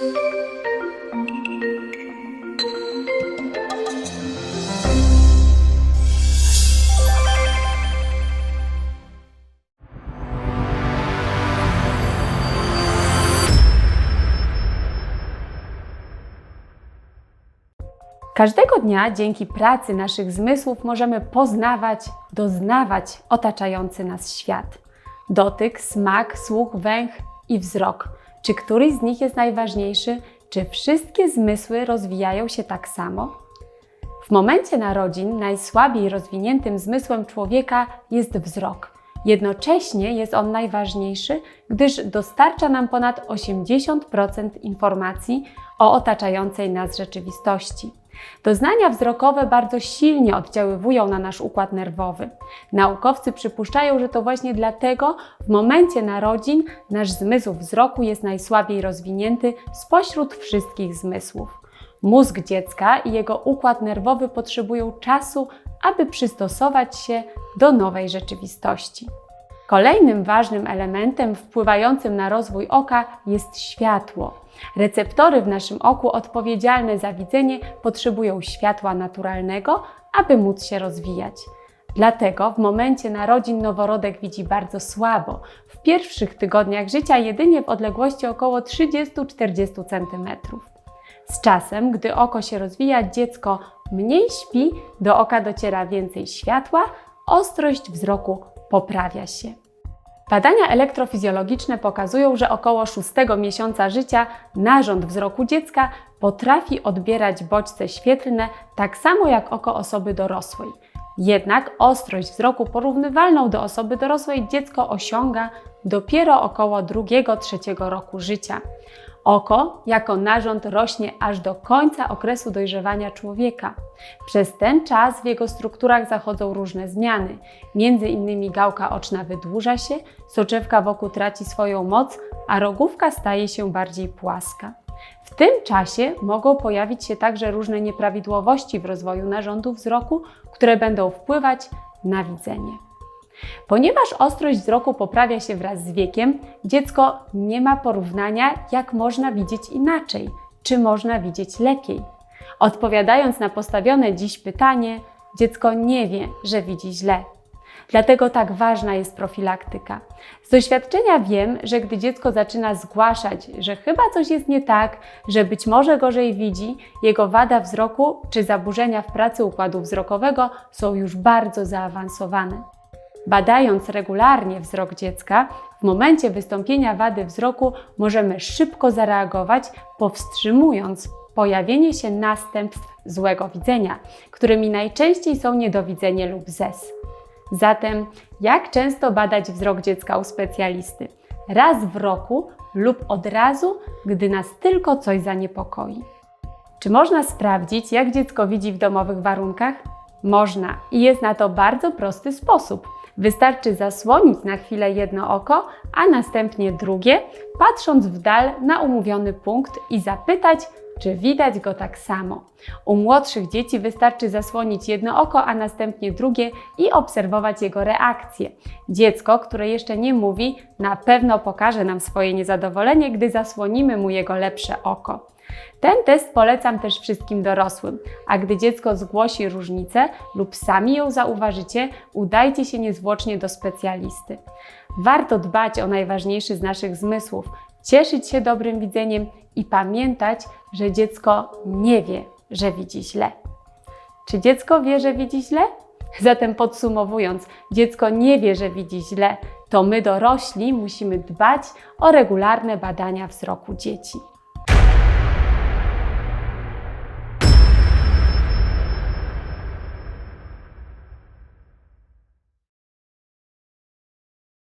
Każdego dnia dzięki pracy naszych zmysłów możemy poznawać, doznawać otaczający nas świat. Dotyk, smak, słuch, węch i wzrok. Czy któryś z nich jest najważniejszy? Czy wszystkie zmysły rozwijają się tak samo? W momencie narodzin najsłabiej rozwiniętym zmysłem człowieka jest wzrok. Jednocześnie jest on najważniejszy, gdyż dostarcza nam ponad 80% informacji o otaczającej nas rzeczywistości. Doznania wzrokowe bardzo silnie oddziaływują na nasz układ nerwowy. Naukowcy przypuszczają, że to właśnie dlatego w momencie narodzin nasz zmysł wzroku jest najsłabiej rozwinięty spośród wszystkich zmysłów. Mózg dziecka i jego układ nerwowy potrzebują czasu, aby przystosować się do nowej rzeczywistości. Kolejnym ważnym elementem wpływającym na rozwój oka jest światło. Receptory w naszym oku odpowiedzialne za widzenie potrzebują światła naturalnego, aby móc się rozwijać. Dlatego w momencie narodzin noworodek widzi bardzo słabo. W pierwszych tygodniach życia jedynie w odległości około 30-40 cm. Z czasem, gdy oko się rozwija, dziecko mniej śpi, do oka dociera więcej światła, ostrość wzroku poprawia się. Badania elektrofizjologiczne pokazują, że około 6 miesiąca życia narząd wzroku dziecka potrafi odbierać bodźce świetlne tak samo jak oko osoby dorosłej. Jednak ostrość wzroku porównywalną do osoby dorosłej dziecko osiąga dopiero około 2-3 roku życia. Oko jako narząd rośnie aż do końca okresu dojrzewania człowieka. Przez ten czas w jego strukturach zachodzą różne zmiany. Między innymi gałka oczna wydłuża się, soczewka wokół traci swoją moc, a rogówka staje się bardziej płaska. W tym czasie mogą pojawić się także różne nieprawidłowości w rozwoju narządu wzroku, które będą wpływać na widzenie. Ponieważ ostrość wzroku poprawia się wraz z wiekiem, dziecko nie ma porównania, jak można widzieć inaczej, czy można widzieć lepiej. Odpowiadając na postawione dziś pytanie, dziecko nie wie, że widzi źle. Dlatego tak ważna jest profilaktyka. Z doświadczenia wiem, że gdy dziecko zaczyna zgłaszać, że chyba coś jest nie tak, że być może gorzej widzi, jego wada wzroku czy zaburzenia w pracy układu wzrokowego są już bardzo zaawansowane. Badając regularnie wzrok dziecka, w momencie wystąpienia wady wzroku możemy szybko zareagować, powstrzymując pojawienie się następstw złego widzenia, którymi najczęściej są niedowidzenie lub zes. Zatem, jak często badać wzrok dziecka u specjalisty? Raz w roku lub od razu, gdy nas tylko coś zaniepokoi. Czy można sprawdzić, jak dziecko widzi w domowych warunkach? Można i jest na to bardzo prosty sposób. Wystarczy zasłonić na chwilę jedno oko, a następnie drugie, patrząc w dal na umówiony punkt i zapytać, czy widać go tak samo. U młodszych dzieci wystarczy zasłonić jedno oko, a następnie drugie i obserwować jego reakcję. Dziecko, które jeszcze nie mówi, na pewno pokaże nam swoje niezadowolenie, gdy zasłonimy mu jego lepsze oko. Ten test polecam też wszystkim dorosłym, a gdy dziecko zgłosi różnicę lub sami ją zauważycie, udajcie się niezwłocznie do specjalisty. Warto dbać o najważniejszy z naszych zmysłów, cieszyć się dobrym widzeniem i pamiętać, że dziecko nie wie, że widzi źle. Czy dziecko wie, że widzi źle? Zatem podsumowując, dziecko nie wie, że widzi źle, to my dorośli musimy dbać o regularne badania wzroku dzieci.